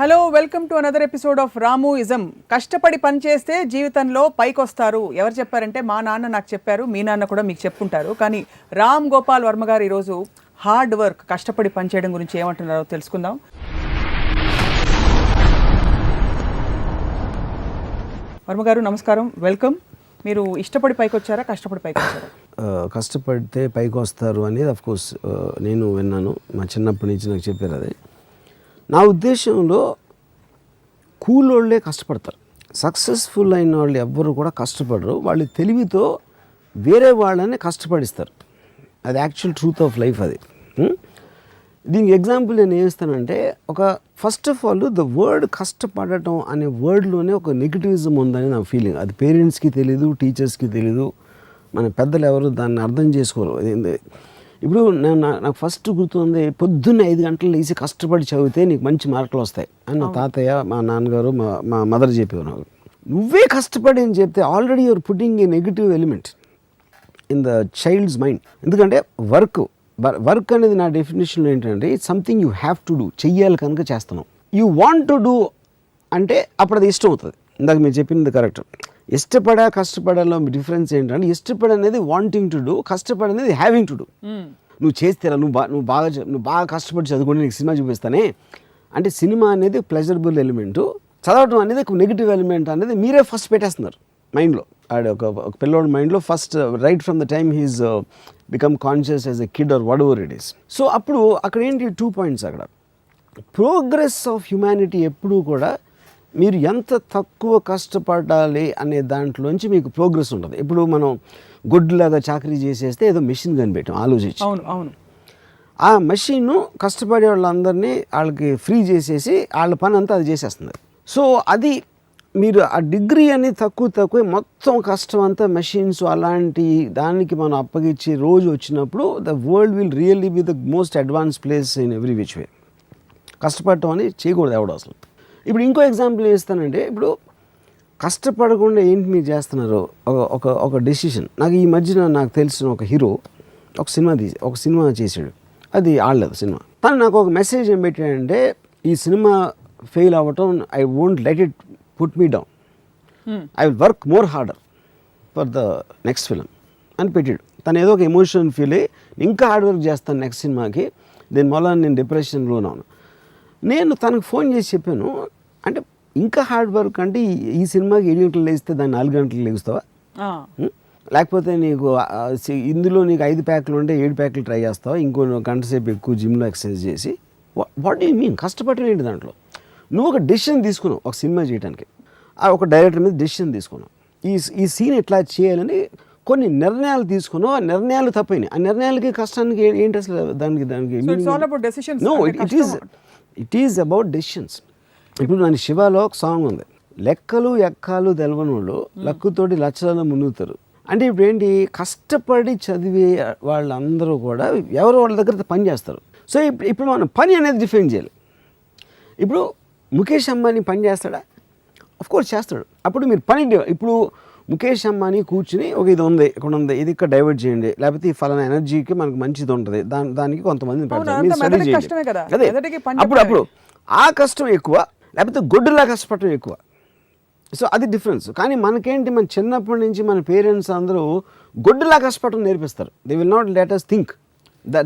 Hello welcome to another episode of Ramu ism కష్టపడి పనిచేస్తే జీవితంలో పైకొస్తారు. ఎవరు చెప్పారంటే మా నాన్న నాకు చెప్పారు మీ నాన్న కూడా మీకు చెప్పుంటారు. కానీ రామ్ గోపాల్ వర్మ గారు ఈరోజు హార్డ్ వర్క్ కష్టపడి పనిచేయడం గురించి ఏమంటున్నారో తెలుసుకుందాం. వర్మ గారు నమస్కారం. వెల్కమ్ మీరు ఇష్టపడి పైకి వచ్చారా కష్టపడి పైకి వచ్చారా కష్టపడితే పైకి వస్తారు అనేది అఫ్ కోర్స్ నేను విన్నాను. మా చిన్నప్పటి నుంచి నాకు చెప్పారు అది. నా ఉద్దేశంలో కూలోళ్ళే కష్టపడతారు. సక్సెస్ఫుల్ అయిన వాళ్ళు ఎవ్వరు కూడా కష్టపడరు. వాళ్ళు తెలివితో వేరే వాళ్ళని కష్టపడిస్తారు. అది యాక్చువల్ ట్రూత్ ఆఫ్ లైఫ్ అది. దీనికి ఎగ్జాంపుల్ నేను ఏం ఇస్తానంటే ఒక first of all the word కష్టపడటం అనే వర్డ్లోనే ఒక నెగిటివిజం ఉందని నా ఫీలింగ్. అది పేరెంట్స్కి తెలీదు టీచర్స్కి తెలీదు. మన పెద్దలు ఎవరు దాన్ని అర్థం చేసుకోరు. అది ఏంది- ఇప్పుడు నేను నా- నాకు ఫస్ట్ గుర్తుంది పొద్దున్నే ఐదు గంటలు లేచి కష్టపడి చదివితే నీకు మంచి మార్కులు వస్తాయి అని మా తాతయ్య మా నాన్నగారు మా మా మదర్ చెప్పేవారు నువ్వే కష్టపడి అని చెప్తే already your putting a negative element in the child's mind ఎందుకంటే వర్క్ వర్క్ అనేది నా డెఫినేషన్ ఏంటంటే something you have to do చెయ్యాలి కనుక చేస్తున్నాం యూ వాంట్ టు డూ అంటే అప్పుడు అది ఇష్టం అవుతుంది. ఇందాక మీరు చెప్పింది కరెక్ట్ ఇష్టపడా కష్టపడాలో డిఫరెన్స్ ఏంటంటే ఇష్టపడ అనేది వాంటింగ్ టు డూ కష్టపడ అనేది హ్యావింగ్ టు డూ నువ్వు చేస్తేరా నువ్వు బా నువ్వు బాగా నువ్వు బాగా కష్టపడి చదువుకుంటే నీకు సినిమా చూపిస్తానే. అంటే సినిమా అనేది ప్లెజరబుల్ ఎలిమెంటు చదవటం అనేది ఒక నెగిటివ్ ఎలిమెంట్ అనేది మీరే ఫస్ట్ పెట్టేస్తున్నారు మైండ్లో. ఆడ ఒక ఒక పిల్లోడి మైండ్లో first right from the time he's become conscious as a kid or whatever it is so అప్పుడు అక్కడ ఏంటి టూ పాయింట్స్ అక్కడ. ప్రోగ్రెస్ ఆఫ్ హ్యుమానిటీ ఎప్పుడూ కూడా మీరు ఎంత తక్కువ కష్టపడాలి అనే దాంట్లోంచి మీకు ప్రోగ్రెస్ ఉంటుంది ఇప్పుడు మనం గొడ్డులాగా చాకరీ చేసేస్తే ఏదో మెషిన్ కనిపెట్టాం ఆలోచించి. అవును అవును. ఆ మెషిన్ కష్టపడే వాళ్ళందరినీ వాళ్ళకి ఫ్రీ చేసేసి వాళ్ళ పని అంతా అది చేసేస్తుంది. సో అది మీరు ఆ డిగ్రీ అనేది తక్కువ తక్కువ మొత్తం కష్టం అంతా మెషిన్స్ అలాంటి దానికి మనం అప్పగించి రోజు వచ్చినప్పుడు the world will really be the most advance place in every which way. కష్టపడటం అని చేయకూడదు ఎవడు అసలు. ఇప్పుడు ఇంకో ఎగ్జాంపుల్ ఇస్తానంటే ఇప్పుడు కష్టపడకుండా ఏంటి మీరు చేస్తున్నారు? ఒక ఒక ఒక డెసిషన్ నాకు ఈ మధ్యన నాకు తెలిసిన ఒక హీరో ఒక సినిమా తీసి ఒక సినిమా చేశాడు. అది ఆడలేదు సినిమా. తను నాకు ఒక మెసేజ్ ఏం పెట్టాడంటే ఈ సినిమా ఫెయిల్ అవ్వటం I won't let it put me down I will work more harder for the next film అని పెట్టాడు. తను ఏదో ఒక ఎమోషన్ ఫీల్ అయ్యి ఇంకా హార్డ్ వర్క్ చేస్తాను నెక్స్ట్ సినిమాకి. దీని వల్ల నేను డిప్రెషన్లో ఉన్నాను. నేను తనకు ఫోన్ చేసి చెప్పాను అంటే ఇంకా హార్డ్ వర్క్ అంటే ఈ- సినిమాకి ఏడు గంటలు లేస్తే దాన్ని నాలుగు గంటలు ఉం? లేకపోతే నీకు ఇందులో నీకు ఐదు ప్యాకులు ఉంటే ఏడు ప్యాకులు ట్రై చేస్తావా? ఇంకో గంట సేపు ఎక్కువ జిమ్లో ఎక్సర్సైజ్ చేసి వాట్ యూ మీన్ కష్టపడటం ఏంటి దాంట్లో? నువ్వు ఒక డెసిషన్ తీసుకున్నావు ఒక సినిమా చేయడానికి ఆ ఒక డైరెక్టర్ మీద డెసిషన్ తీసుకున్నావు. ఈ ఈ సీన్ ఎట్లా చేయాలని కొన్ని నిర్ణయాలు తీసుకున్నావు. ఆ నిర్ణయాలు తప్పైనాయి. ఆ నిర్ణయాలకి కష్టానికి ఏంటి అసలు దానికి దానికి. No it is it is about decisions ఇప్పుడు నన్ను శివాలో ఒక సాంగ్ ఉంది. లెక్కలు ఎక్కాలు తెలవని వాళ్ళు లక్కుతోటి లక్షలను మునుగుతారు. అంటే ఇప్పుడు ఏంటి కష్టపడి చదివే వాళ్ళందరూ కూడా ఎవరో వాళ్ళ దగ్గర పని చేస్తారు. సో ఇప్పుడు ఇప్పుడు మనం పని అనేది డిఫైన్ చేయాలి. ఇప్పుడు ముఖేష్ అంబానీ పని చేస్తాడా? కోర్స్ చేస్తాడు. అప్పుడు మీరు పని ఇప్పుడు ముఖేష్ అంబానీ కూర్చుని ఒక ఇది ఉంది ఇక్కడ ఉంది ఇది ఇక్కడ డైవర్ట్ చేయండి లేకపోతే ఈ ఫలానా ఎనర్జీకి మనకు మంచిది ఉంటుంది దాని దానికి కొంతమంది కదా. అదే అప్పుడు. అప్పుడు ఆ కష్టం ఎక్కువ లేకపోతే గొడ్డులా కష్టపడటం ఎక్కువ. సో అది డిఫరెన్స్ కానీ మనకేంటి మన చిన్నప్పటి నుంచి మన పేరెంట్స్ అందరూ గొడ్డులా కష్టపడటం నేర్పిస్తారు. They will not let us think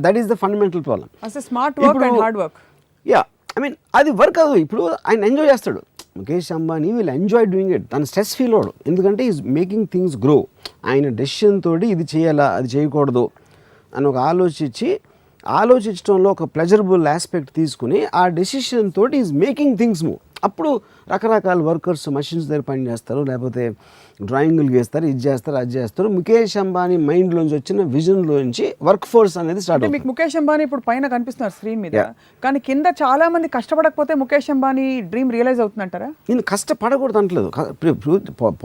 that is the fundamental problem అసలు smart work and hard work yeah I mean అది వర్క్ అవ్వదు ఇప్పుడు ఆయన ఎంజాయ్ చేస్తాడు. Mukesh Ambani will enjoy doing it తన స్ట్రెస్ ఫీల్ అవడు ఎందుకంటే ఈజ్ మేకింగ్ థింగ్స్ గ్రో ఆయన డెసిషన్ తోటి ఇది చేయాలా అది చేయకూడదు అని ఒక ఆలోచించి ఆలోచించడంలో ఒక ప్లెజరబుల్ ఆస్పెక్ట్ తీసుకుని ఆ డెసిషన్ తోటి ఈజ్ మేకింగ్ థింగ్స్ మూవ్ అప్పుడు రకరకాల వర్కర్స్ మషిన్స్ దగ్గర పని చేస్తారు లేకపోతే డ్రాయింగ్లు గీస్తారు ఇది చేస్తారు అది చేస్తారు. ముఖేష్ అంబానీ మైండ్లోంచి వచ్చిన విజన్లోంచి వర్క్ ఫోర్స్ అనేది స్టార్ట్ మీకు ముఖేష్ అంబానీ ఇప్పుడు పైన కనిపిస్తున్నారు స్క్రీన్ మీద. కానీ కింద చాలా మంది కష్టపడకపోతే ముఖేష్ అంబానీ డ్రీమ్ రియలైజ్ అవుతుందంటారా? నేను కష్టపడకూడదు అంటలేదు.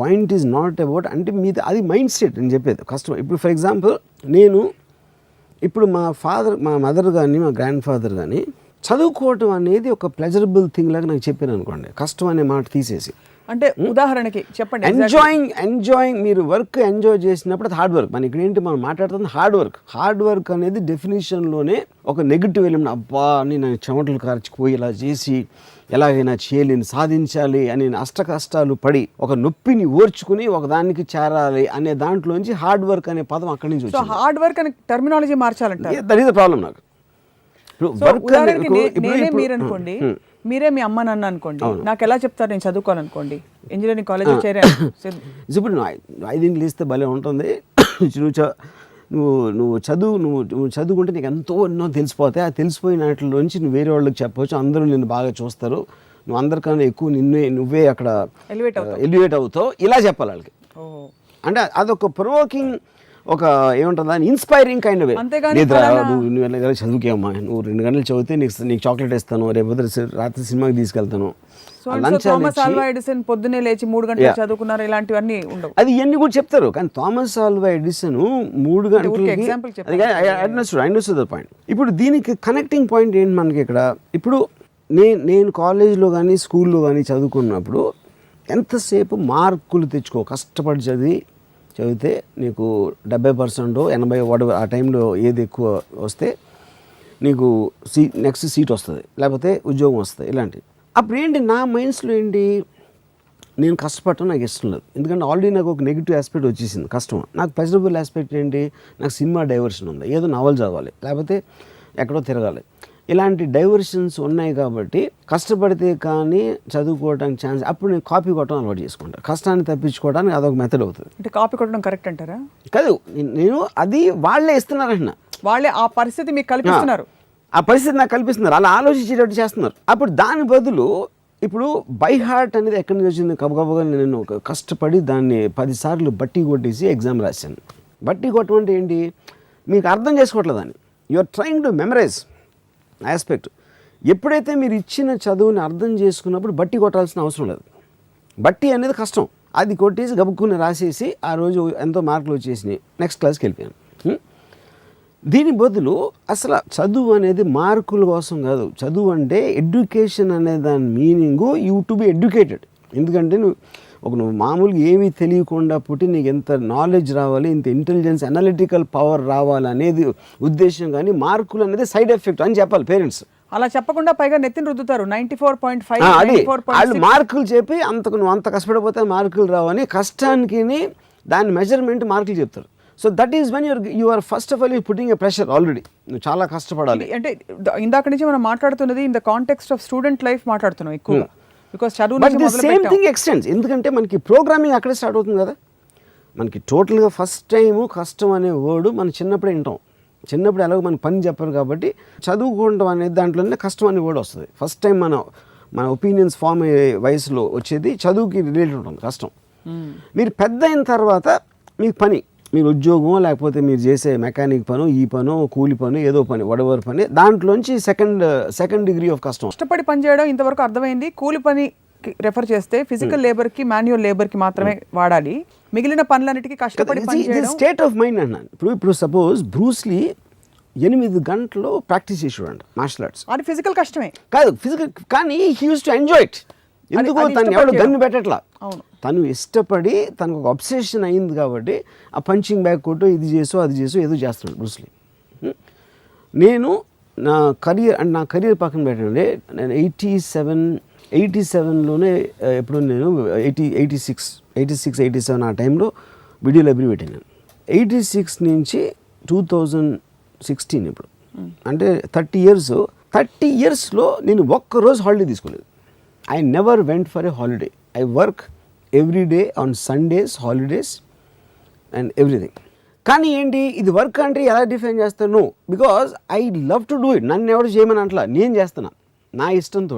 పాయింట్ ఈజ్ నాట్ అబౌట్ అంటే మీది అది మైండ్ సెట్ నేను చెప్పేది. కష్టం. ఇప్పుడు ఫర్ ఎగ్జాంపుల్ నేను ఇప్పుడు మా ఫాదర్ మా మదర్ కానీ మా గ్రాండ్ ఫాదర్ కానీ చదువుకోవటం అనేది ఒక ప్లెజరబుల్ థింగ్ లాగా నాకు చెప్పాను అనుకోండి. కష్టం అనే మాట తీసేసి. అంటే ఉదాహరణకి చెప్పండి. ఎంజాయింగ్ ఎంజాయింగ్ మీరు వర్క్ ఎంజాయ్ చేసినప్పుడు అది హార్డ్ వర్క్ మన ఇక్కడ ఏంటి మనం మాట్లాడుతుంది? హార్డ్ వర్క్ హార్డ్ వర్క్ అనేది డెఫినేషన్లోనే ఒక నెగిటివ్ ఎలిమెంట్ అబ్బా నేను చెమటలు కార్చిపోయి ఇలా చేసి ఎలాగైనా చేయలేని సాధించాలి అని అష్ట కష్టాలు పడి ఒక నొప్పిని ఓర్చుకుని ఒక దానికి చేరాలి అనే దాంట్లోంచి హార్డ్ వర్క్ అనే పదం అక్కడి నుంచి వచ్చింది. హార్డ్ వర్క్ అని టర్మినాలజీ మార్చాలంటారు. దట్ ఈస్ ద ప్రాబ్లం నాకు. నేనే ఇప్పుడు- మీరు అనుకోండి మీరే మీ అమ్మ నాన్న అనుకోండి నాకు ఎలా చెప్తారు నేను చదువుకోవాలనుకోండి ఇంజనీరింగ్ కాలేజ్ చేరాను. ఇప్పుడు ఐదింటికి లేస్తే భలే ఉంటుంది. నువ్వు నువ్వు నువ్వు చదువు నువ్వు నువ్వు చదువుకుంటే నీకు ఎంతో ఎన్నో తెలిసిపోతాయి. ఆ తెలిసిపోయిన వాటిలోంచి నువ్వు వేరే వాళ్ళకి చెప్పవచ్చు అందరూ నిన్ను బాగా చూస్తారు. నువ్వు అందరికన్నా ఎక్కువ నిన్నే నువ్వే అక్కడ ఎలివేట్ అవుతావు. ఇలా చెప్పాలి వాళ్ళకి. అంటే అదొక ప్రొవోకింగ్ ఒక ఏమంటుంది దాని ఇన్స్పైరింగ్ కైండ్ వే ఫలానా- నువ్వు నువ్వు ఇలా చదువుకేమ్మా నువ్వు రెండు గంటలు చదివితే నీకు నీకు చాక్లెట్ ఇస్తాను. రేపు రాత్రి సినిమాకి తీసుకెళ్తాను. లంచ్ థామస్ ఆల్వా ఎడిసన్ పొద్దున్నే లేచి మూడు గంటలు. చదువుకున్నారు ఇలాంటివన్నీ ఉండవు. అది ఇవన్నీ కూడా చెప్తారు. కానీ థామస్ ఆల్వా ఎడిసన్ మూడు ద పాయింట్ ఇప్పుడు దీనికి కనెక్టింగ్ పాయింట్ ఏంటి మనకి ఇక్కడ? ఇప్పుడు నేను నేను కాలేజ్లో కానీ స్కూల్లో కానీ చదువుకున్నప్పుడు ఎంతసేపు మార్కులు తెచ్చుకో కష్టపడి చదివి చదివితే నీకు డెబ్బై పర్సెంట్ ఎనభై వాడు ఆ టైంలో ఏది ఎక్కువ వస్తే నీకు సీ నెక్స్ట్ సీట్ వస్తుంది. లేకపోతే ఉద్యోగం వస్తుంది ఇలాంటివి. అప్పుడు ఏంటి నా మైండ్స్లో ఏంటి? నేను కష్టపడటం నాకు ఇష్టం లేదు. ఎందుకంటే ఆల్రెడీ నాకు ఒక నెగిటివ్ ఆస్పెక్ట్ వచ్చేసింది కష్టం. నాకు ప్లెజరబుల్ ఆస్పెక్ట్ ఏంటి? నాకు సినిమా డైవర్షన్ ఉంది. ఏదో నవల్ చదవాలి. లేకపోతే ఎక్కడో తిరగాలి. ఇలాంటి డైవర్షన్స్ ఉన్నాయి కాబట్టి కష్టపడితే కానీ చదువుకోవడానికి ఛాన్స్ అప్పుడు నేను కాపీ కొట్టడం అలవాటు చేసుకుంటాను కష్టాన్ని తప్పించుకోవడానికి అదొక మెథడ్ అవుతుంది. అంటే కాపీ కొట్టడం కరెక్ట్ అంటారా? కాదు నేను అది వాళ్ళే ఇస్తున్నారంటున్నా. వాళ్ళే ఆ పరిస్థితి మీకు కల్పిస్తున్నారు. ఆ పరిస్థితి నాకు కల్పిస్తున్నారు. అలా ఆలోచించేటట్టు చేస్తున్నారు. అప్పుడు దాని బదులు ఇప్పుడు బై హార్ట్ అనేది ఎక్కడి నుంచి వచ్చింది? గబగబగా నేను ఒక కష్టపడి దాన్ని పదిసార్లు బట్టి కొట్టేసి ఎగ్జామ్ రాశాను. బట్టి కొట్టమంటే అంటే ఏంటి? మీకు అర్థం చేసుకోవట్లేదు దాన్ని. You are trying to memorize aspect ఎప్పుడైతే మీరు ఇచ్చిన చదువుని అర్థం చేసుకున్నప్పుడు బట్టి కొట్టాల్సిన అవసరం లేదు. బట్టి అనేది కష్టం. అది కొట్టేసి గబుక్కుని రాసేసి ఆ రోజు ఎంతో మార్కులు వచ్చేసినాయి. నెక్స్ట్ క్లాస్కి వెళ్ళిపోయాను. దీని బదులు అసలు చదువు అనేది మార్కుల కోసం కాదు. చదువు అంటే ఎడ్యుకేషన్ అనే దాని meaning you to be educated. ఎందుకంటే నువ్వు ఒక నువ్వు మామూలుగా ఏమీ తెలియకుండా పుట్టి నీకు ఎంత నాలెడ్జ్ రావాలి ఇంత ఇంటెలిజెన్స్ అనలిటికల్ పవర్ రావాలి అనేది ఉద్దేశం కానీ మార్కులు అనేది సైడ్ ఎఫెక్ట్ అని చెప్పాలి పేరెంట్స్. అలా చెప్పకుండా పైగా నెత్తిని రుద్దుతారు. నైన్టీ ఫోర్ పాయింట్ ఫైవ్ వాళ్ళు మార్కులు చెప్పి అంతకు నువ్వు అంత కష్టపడిపోతే మార్కులు రావని కష్టానికి దాని మెజర్మెంట్ మార్కులు చెప్తారు. So that is when your you are first of all you putting a pressure already నువ్వు చాలా కష్టపడాలి. అంటే ఇందాక నుంచి మనం మాట్లాడుతున్నది in the context of student life మాట్లాడుతున్నాం ఎక్కువ బికాస్ చదువు ది మొదలు సేమ్. థింగ్ ఎక్స్టెండ్స్ ఎందుకంటే మనకి ప్రోగ్రామింగ్ అక్కడే స్టార్ట్ అవుతుంది కదా. మనకి టోటల్గా ఫస్ట్ టైము కష్టం అనే వర్డ్ మనం చిన్నప్పుడే వింటాం. చిన్నప్పుడు ఎలాగో మనకి పని చెప్పరు కాబట్టి చదువుకోవడం అనేది దాంట్లోనే కష్టం అనే వర్డ్ వస్తుంది. ఫస్ట్ టైం మన మన ఒపీనియన్స్ ఫామ్ అయ్యే వయసులో వచ్చేది చదువుకి రిలేటెడ్ ఉంటుంది కష్టం. మీరు పెద్ద అయిన తర్వాత మీకు పని మీరు ఉద్యోగం లేకపోతే మీరు చేసే మెకానిక్ పను ఈ పను కూలి పను ఏదో పని వడవర్ పని దాంట్లోంచి సెకండ్ సెకండ్ డిగ్రీ ఆఫ్ కష్టం కష్టపడి పని చేయడం ఇంతవరకు అర్థమైంది. కూలి పని రెఫర్ చేస్తే ఫిజికల్ లేబర్కి మాన్యువల్ లేబర్కి మాత్రమే వాడాలి. మిగిలిన పనులన్నిటికీ కష్టపడి స్టేట్ ఆఫ్ మైండ్ అన్నాను ఇప్పుడు ఇప్పుడు సపోజ్ బ్రూస్లీ ఎనిమిది గంటలు ప్రాక్టీస్ చేసి చూడండి మార్షల్ ఆర్ట్స్ అది ఫిజికల్ కష్టమే. కాదు ఫిజికల్ కానీ he use to enjoy it ఎందుకు తను చేయడం. గన్ను పెట్టట్లా. తను ఇష్టపడి తనకు ఒక అబ్సెషన్ అయింది కాబట్టి ఆ పంచింగ్ బ్యాగ్ కొట్టు ఇది చేసో అది చేసో ఏదో చేస్తున్నాడు బ్రూస్లీ. నేను నా కెరియర్ అంటే నా కెరియర్ పక్కన పెట్టండి. నేను ఎయిటీ సెవెన్ ఎయిటీ సెవెన్లోనే ఎప్పుడు నేను eighty eighty six eighty six eighty seven ఆ టైంలో వీడియో లైబ్రరీ పెట్టాను ఎయిటీ సిక్స్ నుంచి టూ థౌజండ్ సిక్స్టీన్ ఇప్పుడు. అంటే థర్టీ ఇయర్స్ థర్టీ ఇయర్స్లో నేను ఒక్కరోజు హాలిడే తీసుకోలేదు. I never went for a holiday I work every day on Sundays holidays and everything కానీ ఏంటి? ఇది వర్క్ అంటే ఎలా డిఫైన్ చేస్తాను because I love to do it నన్ను ఎవరు చేయమని అంటలా. నేను చేస్తున్నా. నా ఇష్టంతో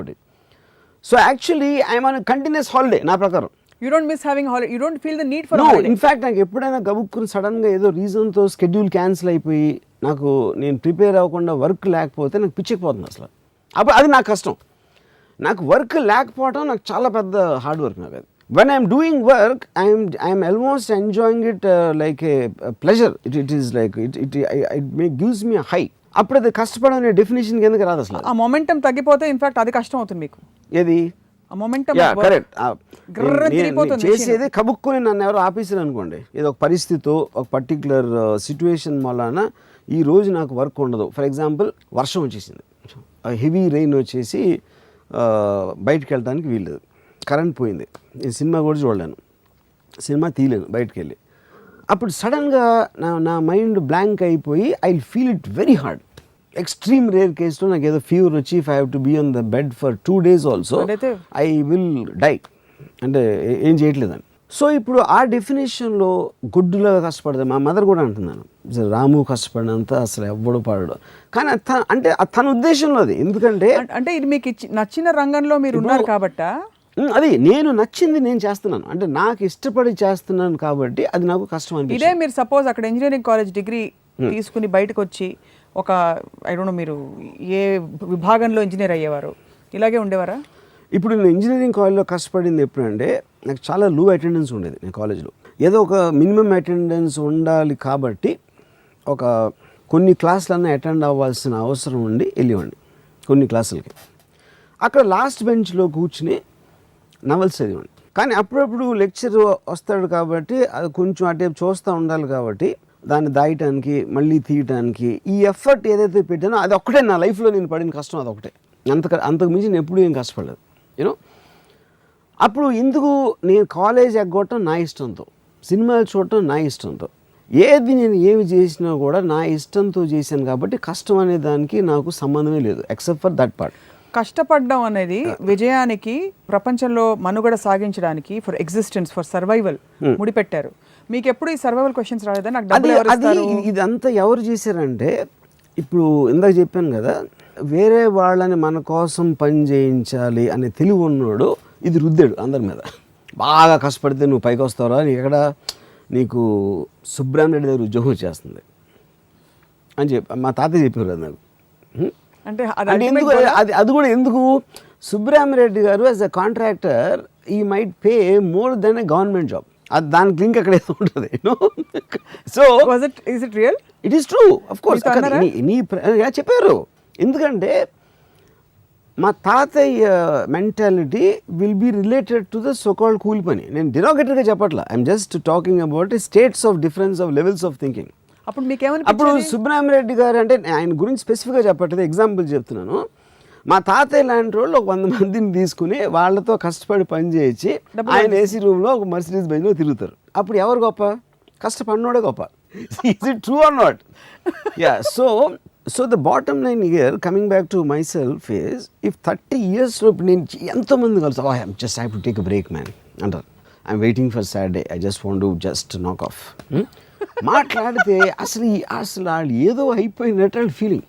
so actually I'm on continuous holiday నా ప్రకారం. You don't miss having holiday you don't feel the need for no in fact నాకు ఎప్పుడైనా గబుక్కుని సడన్గా ఏదో రీజన్తో స్కెడ్యూల్ క్యాన్సిల్ అయిపోయి నాకు నేను ప్రిపేర్ అవ్వకుండా వర్క్ లేకపోతే నాకు పిచ్చిపోతుంది అసలు. అప్పుడు అది నాకు కష్టం. నాకు వర్క్ లేకపోవడం నాకు చాలా పెద్ద హార్డ్ వర్క్ నాకు అది. When I'm doing work I'm I'm almost enjoying it like a pleasure it it is like it it it may gives me high అప్పుడు అది కష్టపడడం అనే డెఫినేషన్ కిందకి రాదు అసలు ఆ మొమెంటం తగ్గిపోతే ఇన్ఫాక్ట్ అది కష్టం అవుతుంది మీకు. ఏది? ఆ మొమెంటం కరెక్ట్ చేసేది కబుక్కుని నన్ను ఎవరు ఆపేసారు అనుకోండి. ఏదో ఒక పరిస్థితి ఒక పర్టికులర్ సిచ్యువేషన్ వలన ఈ రోజు నాకు వర్క్ ఉండదు. ఫర్ ఎగ్జాంపుల్ వర్షం వచ్చేసింది. హెవీ రెయిన్ వచ్చేసి బయటికి వెళ్ళడానికి వీల్లేదు. కరెంట్ పోయింది. నేను సినిమా కూడా చూడలేను. సినిమా తీయలేను బయటికి వెళ్ళి అప్పుడు సడన్గా నా నా మైండ్ బ్లాంక్ అయిపోయి I feel it very hard. Extreme rare కేసులో నాకు ఏదో ఫీవర్ వచ్చి if I have to be on the bed for two days also I will die అంటే ఏ- ఏం చేయట్లేదని. సో ఇప్పుడు ఆ డెఫినేషన్లో గుడ్డులాగా కష్టపడదు. మా మదర్ కూడా అంటున్నాను. "అసలు రాము కష్టపడినంత అసలు ఎవ్వడు పడడు. కానీ అంటే తన ఉద్దేశంలో అది. ఎందుకంటే అంటే ఇది మీకు ఇచ్చి- నచ్చిన రంగంలో మీరు ఉన్నారు కాబట్ట? అది నేను నచ్చింది నేను చేస్తున్నాను. అంటే నాకు ఇష్టపడి చేస్తున్నాను కాబట్టి అది నాకు కష్టం అనిపిస్తుంది. ఇదే మీరు సపోజ్ అక్కడ ఇంజనీరింగ్ కాలేజ్ డిగ్రీ తీసుకుని బయటకు వచ్చి ఒక ఐ డోంట్ మీరు ఏ విభాగంలో ఇంజనీర్ అయ్యేవారు? ఇలాగే ఉండేవారా? ఇప్పుడు నేను ఇంజనీరింగ్ కాలేజ్లో కష్టపడింది ఎప్పుడంటే నాకు చాలా లో అటెండెన్స్ ఉండేది నేను కాలేజ్లో ఏదో ఒక మినిమం అటెండెన్స్ ఉండాలి కాబట్టి ఒక కొన్ని క్లాసులన్నా అటెండ్ అవ్వాల్సిన అవసరం ఉండి వెళ్ళేవాడిని కొన్ని క్లాసులకి. అక్కడ లాస్ట్ బెంచ్లో కూర్చుని నవల్స్ చదివాడిని కానీ అప్పుడప్పుడు లెక్చర్ వస్తాడు కాబట్టి అది కొంచెం అటే చూస్తూ ఉండాలి కాబట్టి దాన్ని దాయటానికి మళ్ళీ తీయటానికి ఈ ఎఫర్ట్ ఏదైతే పెట్టానో అది ఒక్కటే నా లైఫ్లో నేను పడిన కష్టం అది ఒకటే అంత అంతకు మించి నేను ఎప్పుడూ ఏం కష్టపడలేదు. యూనో అప్పుడు ఎందుకు నేను కాలేజ్ ఎగ్గొట్టడం నా ఇష్టంతో సినిమాలు చూడటం నా ఇష్టంతో. ఏది నేను ఏమి చేసినా కూడా నా ఇష్టంతో చేశాను కాబట్టి కష్టం అనే దానికి నాకు సంబంధమే లేదు ఎక్సెప్ట్ ఫర్ దట్ పార్ట్ కష్టపడడం అనేది విజయానికి ప్రపంచంలో మనుగడ సాగించడానికి ఫర్ ఎగ్జిస్టెన్స్ ఫర్ సర్వైవల్ ముడిపెట్టారు. మీకు ఎప్పుడు ఈ సర్వైవల్ క్వశ్చన్స్ రాలేదా? నాకు అది ఇదంతా ఎవరు చేశారంటే ఇప్పుడు ఇందాక చెప్పాను కదా వేరే వాళ్ళని మన కోసం పని చేయించాలి అనే తెలివి ఉన్నోడు ఇది రుద్దాడు అందరి మీద. బాగా కష్టపడితే నువ్వు పైకి వస్తావురా నీకు ఎక్కడ నీకు సుబ్రహ్మణ్యుడి దగ్గర ఉద్యోగం వచ్చేస్తుంది అని చెప్పి మా తాతయ్య చెప్పారు అది నాకు? అంటే ఎందుకు అది అది కూడా ఎందుకు? Subrahmareddy garu as a contractor he might pay more than a government job అది దానికి లింక్ అక్కడ ఏదో ఉంటుంది so it real it is true of course? నీ చెప్పారు. ఎందుకంటే మా తాతయ్య mentality will be related to the so called cool పని. నేను డిరాగేటర్గా చెప్పట్లా. I'm just talking about states of difference of levels of thinking అప్పుడు మీకేమని అప్పుడు సుబ్రహ్మరెడ్డి గారు అంటే ఆయన గురించి స్పెసిఫిక్గా చెప్పట్లేదు ఎగ్జాంపుల్ చెప్తున్నాను. మా తాతయ్య లాంటి వాళ్ళు ఒక వంద మందిని తీసుకుని వాళ్ళతో కష్టపడి పని చేయించి ఆయన ఏసీ రూమ్లో ఒక మర్సిడీస్ బైక్లో తిరుగుతారు. అప్పుడు ఎవరు గొప్ప? కష్టపడినోడే గొప్ప. Is it true or not yeah so so the bottom line here coming back to myself is if thirty ఇయర్స్లో ఇప్పుడు నేను ఎంతోమంది కలుసు I just have to take break man అంటారు. I'm waiting for Saturday I just want to just knock off మాట్లాడితే అసలు అసలు వాళ్ళు ఏదో అయిపోయినట్టు ఫీలింగ్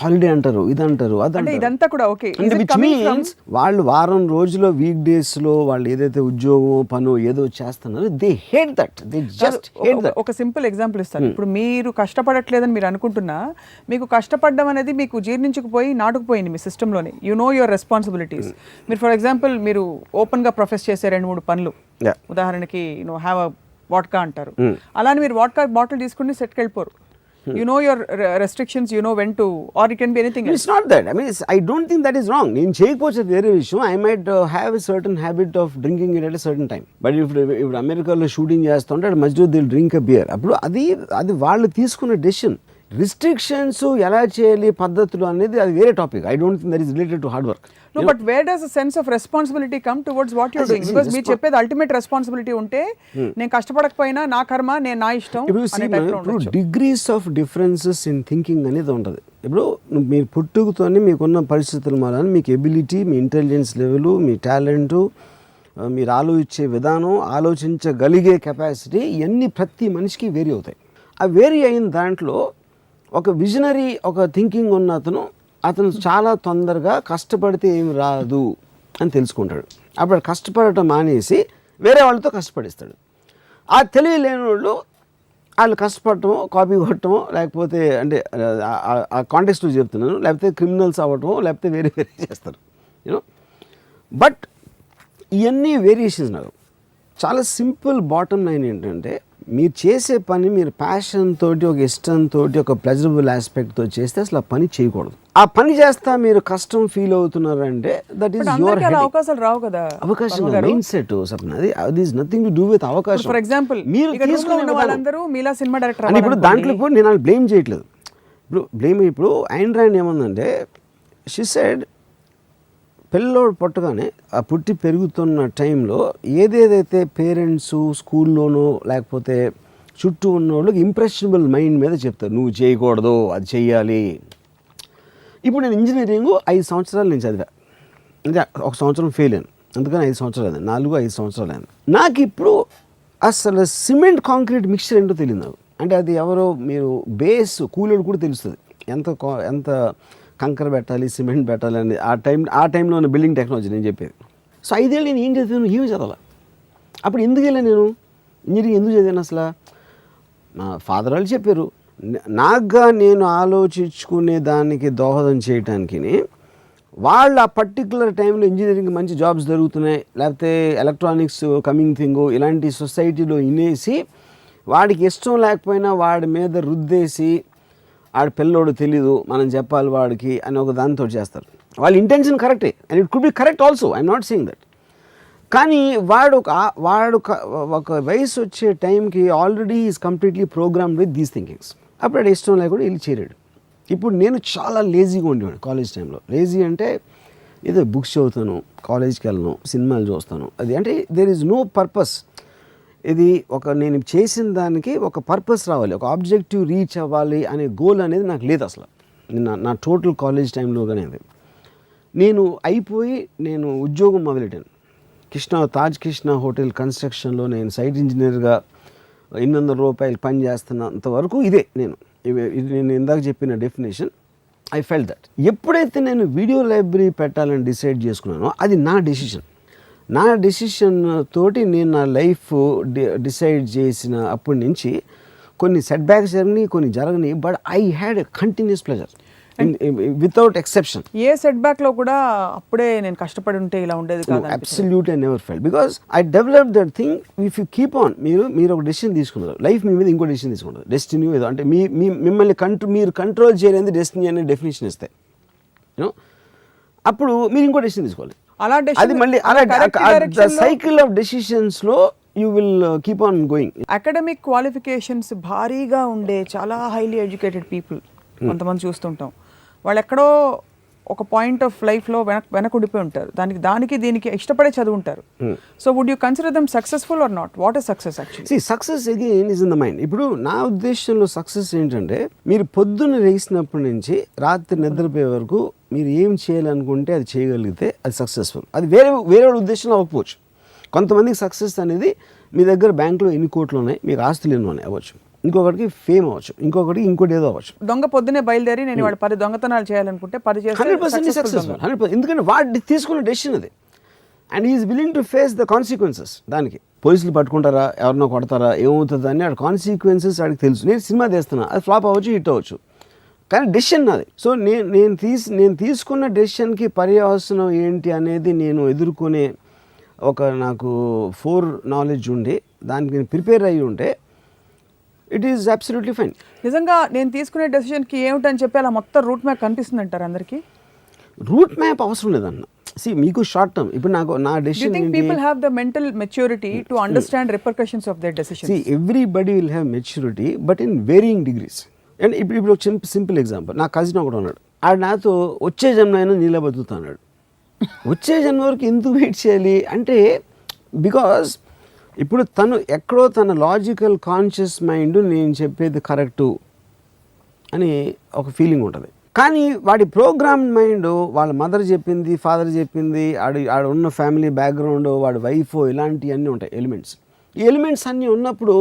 హాలిడే అంటారు ఇది అంటారు అది అంటే అంటారు ఇదంతా కూడా ఓకే. అంటే విచ్ మీన్స్ వాళ్ళు వారం రోజులో వీక్ డేస్లో వాళ్ళు ఏదైతే ఉద్యోగం పను ఏదో చేస్తున్నారో they hate that they just hate that ఒక సింపుల్ ఎగ్జాంపుల్ ఇస్తాను. ఇప్పుడు మీరు కష్టపడట్లేదని మీరు అనుకుంటున్నా మీకు కష్టపడడం అనేది మీకు జీర్ణించుకుపోయి నాటుకుపోయింది మీ సిస్టంలోనే యు నో యువర్ రెస్పాన్సిబిలిటీస్ మీరు ఫర్ ఎగ్జాంపుల్ మీరు ఓపెన్గా ప్రొఫెస్ చేసే రెండు మూడు పనులు. ఉదాహరణకి నో హ్యావ్ అ వాట్కా అంటారు. అలానే మీరు వాట్కా బాటిల్ తీసుకుని సెట్కి వెళ్ళిపోరు. You know your restrictions you know when to or it can be anything it's not that I mean I don't think that is wrong నేను చేయకపోతే వేరే విషయం I might have a certain habit of drinking it at certain time but ఇప్పుడు ఇప్పుడు అమెరికాలో shooting చేస్తుంటే మధ్యలో Dil drink అ beer అప్పుడు అది అది వాళ్ళు తీసుకున్న డెసిషన్ రిస్ట్రిక్షన్స్ ఎలా చేయాలి పద్ధతులు అనేది అది వేరే topic. I don't think that is related to hard work no but where does sense of responsibility come towards what you're doing because మీరు చెప్పేది అల్టిమేట్ రెస్పాన్సిబిలిటీ ఉంటే నేను కష్టపడకపోయినా నా కర్మ నేను నా ఇష్టం ఇప్పుడు. Degrees of differences in thinking అనేది ఉంటుంది. ఇప్పుడు మీరు పుట్టుకతోనే మీకున్న పరిస్థితుల మూలాన మీకు ఎబిలిటీ మీ ఇంటెలిజెన్స్ లెవెల్ మీ టాలెంటు మీరు ఆలోచించే విధానం ఆలోచించగలిగే కెపాసిటీ ఇవన్నీ ప్రతి మనిషికి వేరీ అవుతాయి. ఆ వేరీ అయిన దాంట్లో ఒక విజనరీ ఒక థింకింగ్ ఉన్న అతను అతను చాలా తొందరగా కష్టపడితే ఏమి రాదు అని తెలుసుకుంటాడు. అప్పుడు కష్టపడటం మానేసి వేరే వాళ్ళతో కష్టపడిస్తాడు. ఆ తెలివి లేని వాళ్ళు వాళ్ళు కష్టపడటం కాపీ కొట్టడం లేకపోతే అంటే ఆ- కాంటెక్స్ట్లో చెప్తున్నాను లేకపోతే క్రిమినల్స్ అవ్వటం లేకపోతే వేరే వేరే చేస్తారు. యూనో బట్ ఇవన్నీ వేరియేషన్స్ నాకు. చాలా సింపుల్ బాటమ్ లైన్ ఏంటంటే మీరు చేసే పని మీరు ప్యాషన్ తోటి ఒక ఇష్టంతో ఒక ప్లెజరబుల్ ఆస్పెక్ట్తో చేస్తే అసలు ఆ పని చేయకూడదు. ఆ పని చేస్తా మీరు కష్టం ఫీల్ అవుతున్నారంటే దట్ ఈస్ యువర్ అవకాశాలు రావు కదా అవకాశం మైండ్ సెట్ అది అది is nothing to do with అవకాశం. ఫర్ ఎగ్జాంపుల్ మీరు ఇక్కడ room లో తీసుకునే ఉన్న విధానం. వాళ్ళందరూ మీలా సినిమా డైరెక్టర్ అని ఇప్పుడు దాంట్లో కూడా నేను బ్లేమ్ చేయట్లేదు. ఇప్పుడు బ్లేమ్ ఇప్పుడు ఐన్ ఏముందంటే షీ సైడ్ పిల్లోడు పుట్టగానే ఆ పుట్టి పెరుగుతున్న టైంలో ఏదేదైతే పేరెంట్స్ స్కూల్లోనో లేకపోతే చుట్టూ ఉన్న వాళ్ళకి ఇంప్రెషనబుల్ మైండ్ మీద చెప్తారు. నువ్వు చేయకూడదు అది చెయ్యాలి. ఇప్పుడు నేను ఇంజనీరింగ్ ఐదు సంవత్సరాలు నేను చదివా. అంటే ఒక సంవత్సరం ఫెయిల్ అయ్యాను. అందుకని ఐదు సంవత్సరాలు అయింది. నాలుగు ఐదు సంవత్సరాలు అయింది. నాకు ఇప్పుడు అసలు సిమెంట్ కాంక్రీట్ మిక్సర్ ఏంటో తెలియదు నాకు. అంటే అది ఎవరో మీరు బేస్ కూలర్ కూడా తెలుస్తుంది. ఎంత కా- ఎంత కంకర పెట్టాలి సిమెంట్ పెట్టాలి అని ఆ టైం ఆ టైంలో ఉన్న బిల్డింగ్ టెక్నాలజీ నేను చెప్పేది. సో ఐదేళ్ళు నేను ఏం చదివాను ఏమి చదవాలి? అప్పుడు ఎందుకు వెళ్ళాను నేను? ఇంజనీరింగ్ ఎందుకు చదివాను అసలు? మా ఫాదర్ వాళ్ళు చెప్పారు నాగా నేను ఆలోచించుకునే దానికి దోహదం చేయటానికి వాళ్ళు ఆ పర్టికులర్ టైంలో ఇంజనీరింగ్ మంచి జాబ్స్ దొరుకుతున్నాయి లేకపోతే ఎలక్ట్రానిక్స్ కమింగ్ థింగ్ ఇలాంటి సొసైటీలో ఇనేసి వాడికి ఇష్టం లేకపోయినా వాడి మీద రుద్దేసి ఆడ పిల్లోడు తెలీదు మనం చెప్పాలి వాడికి అని ఒక దాంతో చేస్తారు. వాళ్ళ ఇంటెన్షన్ కరెక్టే and it could be correct also I'm not seeing that కానీ వాడు ఒక వాడు ఒక- ఒక వయసు వచ్చే టైంకి already is completely program with these thinkings అప్పుడు అది ఇష్టం లేకుండా వెళ్ళి చేరాడు. ఇప్పుడు నేను చాలా లేజీగా ఉండేవాడు కాలేజ్ టైంలో లేజీ అంటే ఏదో బుక్స్ చదువుతాను కాలేజ్కి వెళ్ళను సినిమాలు చూస్తాను. అది అంటే దేర్ ఈజ్ నో పర్పస్ ఇది ఒక నేను చేసిన దానికి ఒక పర్పస్ రావాలి ఒక ఆబ్జెక్టివ్ రీచ్ అవ్వాలి అనే గోల్ అనేది నాకు లేదు అసలు. నా నా టోటల్ కాలేజ్ టైంలో కానీ అది నేను అయిపోయి నేను ఉద్యోగం మొదలెట్టాను. కృష్ణ తాజ్ కృష్ణ హోటల్ కన్స్ట్రక్షన్లో నేను సైట్ ఇంజనీర్గా ఎనిమిది వందల రూపాయలు పని చేస్తున్నంత వరకు ఇదే నేను. ఇది నేను ఇందాక చెప్పిన డెఫినేషన్ ఐ ఫెల్ దట్ ఎప్పుడైతే నేను వీడియో లైబ్రరీ పెట్టాలని డిసైడ్ చేసుకున్నానో అది నా డెసిషన్ నా డెసిషన్ తోటి నేను నా లైఫ్ డిసైడ్ చేసిన అప్పటి నుంచి కొన్ని సెట్ బ్యాక్స్ జరిగినాయి కొన్ని జరగని but I had a continuous pleasure without exception A set బ్యాక్లో కూడా అప్పుడే నేను కష్టపడి ఉంటే ఇలా ఉండేది కాదు. Absolute I never fell because I develop that thing if you keep on మీరు మీరు ఒక డెసిషన్ తీసుకున్నారు లైఫ్ మీ మీద ఇంకో డెసిషన్ తీసుకుంటారు. డెస్టినీ ఏదో అంటే మీ మీ మిమ్మల్ని కంట్రో మీరు కంట్రోల్ చేయలేని డెస్టినీ అనే డెఫినేషన్ ఇస్తాయి యూనో అప్పుడు మీరు ఇంకో డెసిషన్ తీసుకోవాలి. అలా అది మళ్ళీ అలా లో- cycle of డెసిషన్స్లో you will keep on going academic qualifications భారీగా ఉండే చాలా హైలీ ఎడ్యుకేటెడ్ పీపుల్. కొంతమంది చూస్తుంటాం వాళ్ళు ఎక్కడో ఒక పాయింట్ ఆఫ్ లైఫ్లో వెనక వెనకుండిపోయి ఉంటారు. దానికి దానికి దీనికి ఇష్టపడే చదువుంటారు. So would you consider them successful or not what is success actually see success again is in the mind ఇప్పుడు నా ఉద్దేశంలో సక్సెస్ ఏంటంటే మీరు పొద్దున్న లేచినప్పటి నుంచి రాత్రి నిద్రపోయే వరకు మీరు ఏం చేయాలనుకుంటే అది చేయగలిగితే అది సక్సెస్ఫుల్ అది వేరే వేరే వాళ్ళ ఉద్దేశంలో అవ్వకపోవచ్చు. కొంతమందికి సక్సెస్ అనేది మీ దగ్గర బ్యాంకులో ఎన్ని కోట్లు ఉన్నాయి మీకు ఆస్తులు ఎన్ని ఉన్నాయి అవ్వచ్చు. ఇంకొకటికి ఫేమ్ అవ్వచ్చు ఇంకొకటికి ఇంకోటి ఏదో అవ్వచ్చు. దొంగ పొద్దునే బయలుదేరి నేను వాడు పది దొంగతనాలు చేయాలనుకుంటే పది హండ్రెడ్ పర్సెంట్ సక్సెస్ఫుల్ దొంగ. హండ్రెడ్ ఎందుకంటే వాడు తీసుకున్న డెసిషన్ అది. And is willing to face the consequences దానికి. పోలీసులు పట్టుకుంటారా ఎవరినో కొడతారా ఏమవుతుంది అని ఆడ కాన్సిక్వెన్సెస్ ఆడికి తెలుసు. నేను సినిమా తీస్తున్నా అది ఫ్లాప్ అవ్వచ్చు హిట్ అవ్వచ్చు. కానీ డెసిషన్ నాది. సో నేను నేను తీసి నేను తీసుకున్న డెసిషన్కి పర్యవసనం ఏంటి అనేది నేను ఎదుర్కొనే ఒక నాకు ఫోర్ నాలెడ్జ్ ఉండి దానికి నేను ప్రిపేర్ అయ్యి ఉంటే ఇట్ ఈజ్ అబ్సల్యూట్లీ ఫైన్ నిజంగా నేను తీసుకునే డెసిషన్కి ఏమిటని చెప్పి అలా మొత్తం రూట్ మ్యాప్ కనిపిస్తుంది అంటారు అందరికి? రూట్ మ్యాప్ అవసరం లేదన్న. సి మీకు షార్ట్ టర్మ్ ఇప్పుడు నాకు నా decision think people have the mental maturity to understand repercussions of their decision see everybody will have maturity but in varying degrees and ఇప్పుడు ఇప్పుడు ఒక సింపుల్ ఎగ్జాంపుల్ నా కజిన్ ఒకడు ఉన్నాడు. ఆడు నాతో వచ్చే జన్మ అయినా నీళ్ళ బతుకుతా అన్నాడు వచ్చే జన్మ వరకు ఎందుకు వెయిట్ చేయాలి? అంటే బికాస్ ఇప్పుడు తను ఎక్కడో తన లాజికల్ కాన్షియస్ మైండ్ నేను చెప్పేది కరెక్టు అని ఒక ఫీలింగ్ ఉంటుంది. కానీ వాడి ప్రోగ్రామ్ మైండ్ వాళ్ళ మదర్ చెప్పింది ఫాదర్ చెప్పింది ఆడు ఆడ ఉన్న ఫ్యామిలీ బ్యాక్గ్రౌండ్ వాడి వైఫ్ ఇలాంటివన్నీ ఉంటాయి ఎలిమెంట్స్ ఈ ఎలిమెంట్స్ అన్నీ ఉన్నప్పుడు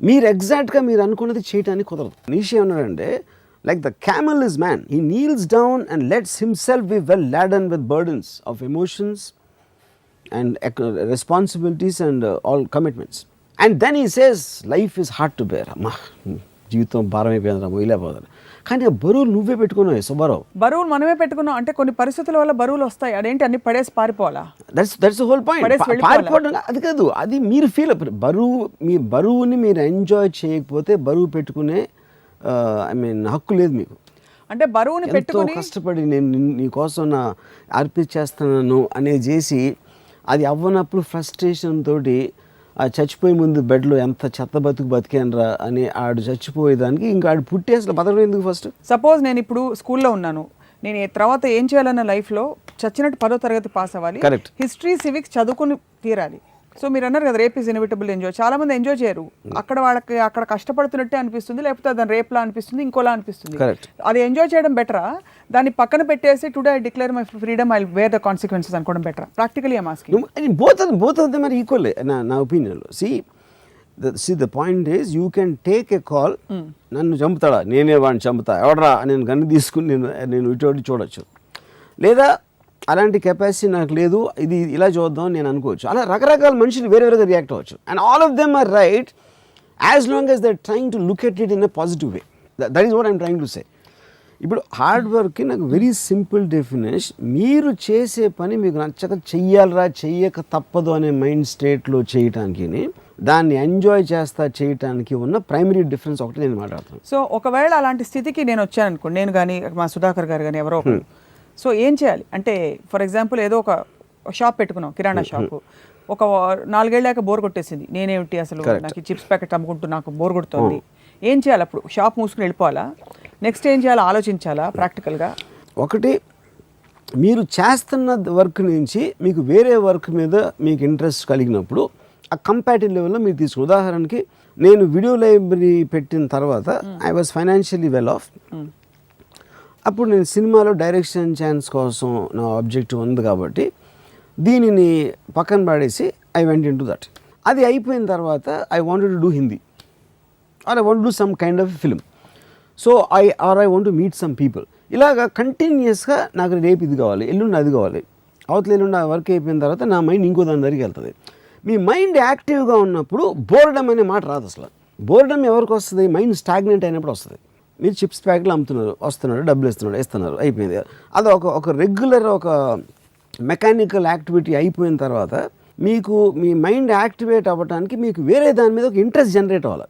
మీరు ఎగ్జాక్ట్గా మీరు అనుకున్నది చేయటానికి కుదరదు. నీషే ఏమన్నాడంటే like the camel is man he kneels down and lets himself be well laden with burdens of emotions and responsibilities and uh, all commitments. And then he says, life is hard to bear. అమ్మా జీవితం భారం అయిపోయిందిరా మొయ్యలేకపోతారు కానీ ఆ బరువు నువ్వే పెట్టుకున్నావు సుబ్బారావు బరువులు మనమే పెట్టుకున్నాం. అంటే కొన్ని పరిస్థితుల వల్ల బరువులు వస్తాయి. అదేంటి? అన్ని పడేసి పారిపోవాలా? That's that's whole point? పారిపోవడం అది కాదు. అది మీరు ఫీల్ బరువు మీ బరువుని మీరు ఎంజాయ్ చేయకపోతే బరువు పెట్టుకునే ఐ మీన్ హక్కు లేదు మీకు. అంటే బరువుని పెట్టుకుని కష్టపడి నేను నిన్- నీ కోసం నా అర్పించేస్తున్నాను అనేది చేసి అది అవ్వనప్పుడు ఫ్రస్ట్రేషన్ తోటి ఆ చచ్చిపోయే ముందు బెడ్లో ఎంత చెత్త బతుకు బతికానరా అని ఆడు చచ్చిపోయేదానికి ఇంకా ఆడు పుట్టి అసలు బతకడం ఎందుకు ఫస్ట్ సపోజ్ నేను ఇప్పుడు స్కూల్లో ఉన్నాను. నేను తర్వాత ఏం చేయాలన్న లైఫ్లో చచ్చినట్టు పదో తరగతి పాస్ అవ్వాలి. హిస్టరీ సివిక్స్ చదువుకుని తీరాలి. సో మీరు అన్నారు కదా రేప్ ఇస్ ఇన్విటబుల్ ఎంజాయ్ చాలా మంది ఎంజాయ్ చేయరు. అక్కడ వాళ్ళకి అక్కడ కష్టపడుతున్నట్టే అనిపిస్తుంది లేకపోతే దాని రేప్లా అనిపిస్తుంది ఇంకోలా అనిపిస్తుంది. అది ఎంజాయ్ చేయడం బెటరా దాన్ని పక్కన పెట్టేసి today I declare my freedom I wear the consequences అనుకోవడం బెటరా practically I'm asking both both of them are equal నా నా ఒపీనియన్లో see see the point is you can take a call నన్ను చంపుతాడా? నేనే వాడిని చంపుతా? ఎవడరా? నేను గన్ను తీసుకుని నేను నేను ఇటువంటి చూడొచ్చు. లేదా అలాంటి కెపాసిటీ నాకు లేదు. ఇది ఇలా చూద్దాం నేను అనుకోవచ్చు. అలా రకరకాల మనుషులు వేరే వేరేగా రియాక్ట్ అవ్వచ్చు. And all of them are right as long as they're trying to look at it in a positive way that is what I'm trying to say ఇప్పుడు హార్డ్ వర్క్కి నాకు వెరీ సింపుల్ డెఫినేషన్ మీరు చేసే పని మీకు నచ్చక చెయ్యాలరా చెయ్యక తప్పదు అనే మైండ్ స్టేట్లో చేయటానికి దాన్ని ఎంజాయ్ చేస్తా చేయటానికి ఉన్న ప్రైమరీ డిఫరెన్స్ ఒకటి నేను మాట్లాడుతాను. సో ఒకవేళ అలాంటి స్థితికి నేను వచ్చాను అనుకోండి నేను కానీ మా సుధాకర్ గారు కానీ ఎవరో సో ఏం చేయాలి? అంటే ఫర్ ఎగ్జాంపుల్ ఏదో ఒక షాప్ పెట్టుకున్నాం కిరాణా షాపు. ఒక నాలుగేళ్ళాక బోర్ కొట్టేసింది. నేనేమిటి అసలు? నాకు చిప్స్ ప్యాకెట్ అమ్ముకుంటూ నాకు బోర్ కొడుతోంది. ఏం చేయాలి అప్పుడు? షాప్ మూసుకుని వెళ్ళిపోవాలా? నెక్స్ట్ ఏం చేయాలో? ఆలోచించాలా? ప్రాక్టికల్గా? ఒకటి మీరు చేస్తున్న వర్క్ నుంచి మీకు వేరే వర్క్ మీద మీకు ఇంట్రెస్ట్ కలిగినప్పుడు ఆ కంపాటివ్ లెవెల్లో మీరు తీసుకుని ఉదాహరణకి నేను వీడియో లైబ్రరీ పెట్టిన తర్వాత I was financially well off. అప్పుడు నేను సినిమాలో డైరెక్షన్ ఛాన్స్ కోసం నా ఆబ్జెక్టివ్ ఉంది కాబట్టి దీనిని పక్కన పడేసి I went in to that అది అయిపోయిన తర్వాత I wanted to do Hindi or I want do some kind of film so I or I want to meet some people ఇలాగ కంటిన్యూస్గా నాకు రేపు ఇది కావాలి ఎల్లుండి అది కావాలి. అవతల ఎల్లుండి ఆ వర్క్ అయిపోయిన తర్వాత నా మైండ్ ఇంకో దాని దగ్గరికి వెళ్తుంది. మీ మైండ్ యాక్టివ్గా ఉన్నప్పుడు బోర్డమ్ అనే మాట రాదు అసలు. బోర్డమ్ ఎవరికి వస్తుంది? మైండ్ స్టాగ్నెంట్ అయినప్పుడు వస్తుంది. మీరు చిప్స్ ప్యాకెట్లు అమ్ముతున్నారు వస్తున్నారు డబ్బులు ఇస్తున్నారు ఇస్తున్నారు అయిపోయింది. అది ఒక ఒక రెగ్యులర్ ఒక మెకానికల్ యాక్టివిటీ అయిపోయిన తర్వాత మీకు మీ మైండ్ యాక్టివేట్ అవ్వడానికి మీకు వేరే దాని మీద ఒక ఇంట్రెస్ట్ జనరేట్ అవ్వాలి.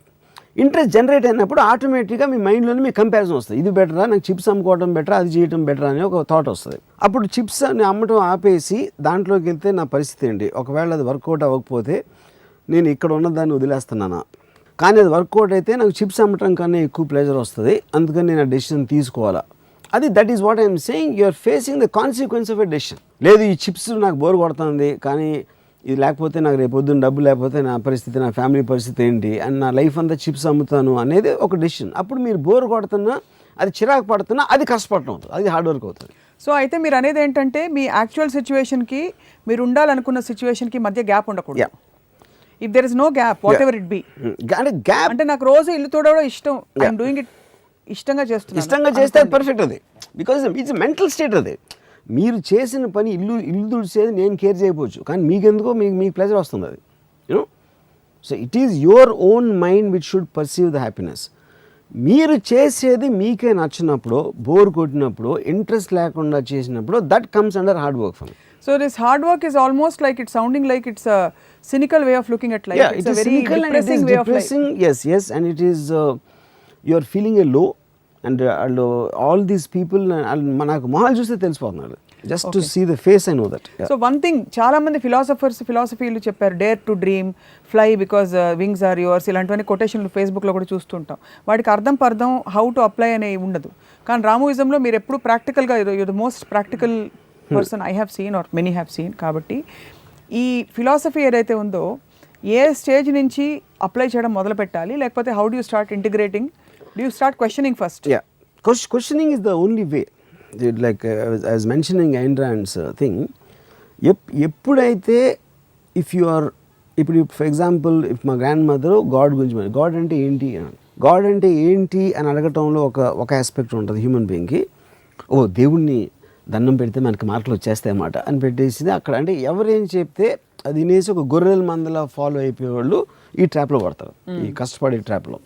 ఇంట్రెస్ట్ జనరేట్ అయినప్పుడు ఆటోమేటిక్గా మీ మైండ్లోనే మీకు కంపారిజన్ వస్తుంది. ఇది బెటరా నాకు చిప్స్ అమ్ముకోవడం బెటరా అది చేయడం బెటరా అని ఒక థాట్ వస్తుంది. అప్పుడు చిప్స్ అని అమ్మటం ఆపేసి దాంట్లోకి వెళ్తే నా పరిస్థితి ఏంటి? ఒకవేళ అది వర్కౌట్ అవ్వకపోతే నేను ఇక్కడ ఉన్నదాన్ని వదిలేస్తున్నానా? కానీ అది వర్కౌట్ అయితే నాకు చిప్స్ అమ్మటం కన్నా ఎక్కువ ప్లెజర్ వస్తుంది. అందుకని నేను ఆ డెసిషన్ తీసుకోవాలా. అది that is what I'm saying you're facing the consequence of a decision లేదు ఈ చిప్స్ నాకు బోర్ కొడుతుంది కానీ ఇది లేకపోతే నాకు రేపు పొద్దున్న డబ్బు లేకపోతే నా పరిస్థితి నా ఫ్యామిలీ పరిస్థితి ఏంటి అండ్ నా లైఫ్ అంతా చిప్స్ అమ్ముతాను అనేది ఒక డెసిషన్ అప్పుడు మీరు బోర్ కొడుతున్నా అది చిరాకు పడుతున్నా అది కష్టపడటం అవుతుంది అది హార్డ్ వర్క్ అవుతుంది. సో అయితే మీరు అనేది ఏంటంటే మీ యాక్చువల్ సిచ్యువేషన్కి మీరు ఉండాలనుకున్న సిచ్యువేషన్కి మధ్య గ్యాప్ ఉండకూడదు. If there is no gap whatever it be అంటే గ్యాప్ అంటే నాకు రోజు ఇల్లు తోడవడం ఇష్టం. ఐఎమ్ డూయింగ్ ఇట్ ఇష్టంగా చేస్తున్నాను. ఇష్టంగా చేస్తే పర్ఫెక్ట్ అది. బికాజ్ ఇట్స్ మెంటల్ స్టేట్ అది. మీరు చేసిన పని ఇల్లు ఇల్లు తుడిచేది నేను కేర్ చేయకపోవచ్చు. కానీ మీకెందుకో మీకు మీకు ప్లెజర్ వస్తుంది అది. You know so it is your own mind which should perceive the happiness మీరు చేసేది మీకే నచ్చినప్పుడు బోర్ కొట్టినప్పుడు ఇంట్రెస్ట్ లేకుండా చేసినప్పుడు that comes under hard work for so this hard work is almost like it sounding like it's cynical way of looking at life yeah, it is cynical and it is way of life depressing. Yes, yes, and it is uh, you are feeling a low, and uh, all these people, uh, and నాకు మొహాలు చూస్తే తెలిసిపోతున్నారు. Just to see the face I know that so one thing చాలా మంది philosophers ఫిలాసఫీలు చెప్పారు dare to dream fly because wings are yours ఇలాంటివన్నీ కొటేషన్లు ఫేస్బుక్లో కూడా చూస్తుంటాం. వాటికి అర్థం పర్థం హౌ టు అప్లై అనే ఉండదు. కానీ రామోయిజంలో మీరు ఎప్పుడు ప్రాక్టికల్గా you the most practical person I have seen or many have seen కాబట్టి ఈ ఫిలాసఫీ ఏదైతే ఉందో ఏ స్టేజ్ నుంచి అప్లై చేయడం మొదలు పెట్టాలి లేకపోతే how do start integrating do you start questioning first yeah questioning is the only way like I mentioning entrance thing ఎప్ ఎప్పుడైతే ఇఫ్ యు ఆర్ ఇప్పుడు ఫర్ ఎగ్జాంపుల్ ఇఫ్ మా గ్రాండ్ మదర్ గాడ్ గురించి గాడ్ అంటే ఏంటి గాడ్ అంటే ఏంటి అని అడగటంలో ఒక ఒక ఆస్పెక్ట్ ఉంటుంది హ్యూమన్ బీయింగ్కి ఓ దేవుణ్ణి దండం పెడితే మనకి మార్కులు వచ్చేస్తాయి అన్నమాట అని పెట్టేసింది. అక్కడ అంటే ఎవరేం చెప్తే అది వినేసి ఒక గొర్రెల మందలా ఫాలో అయిపోయే వాళ్ళు ఈ ట్రాప్లో పడతారు. ఈ కష్టపడే ట్రాప్లో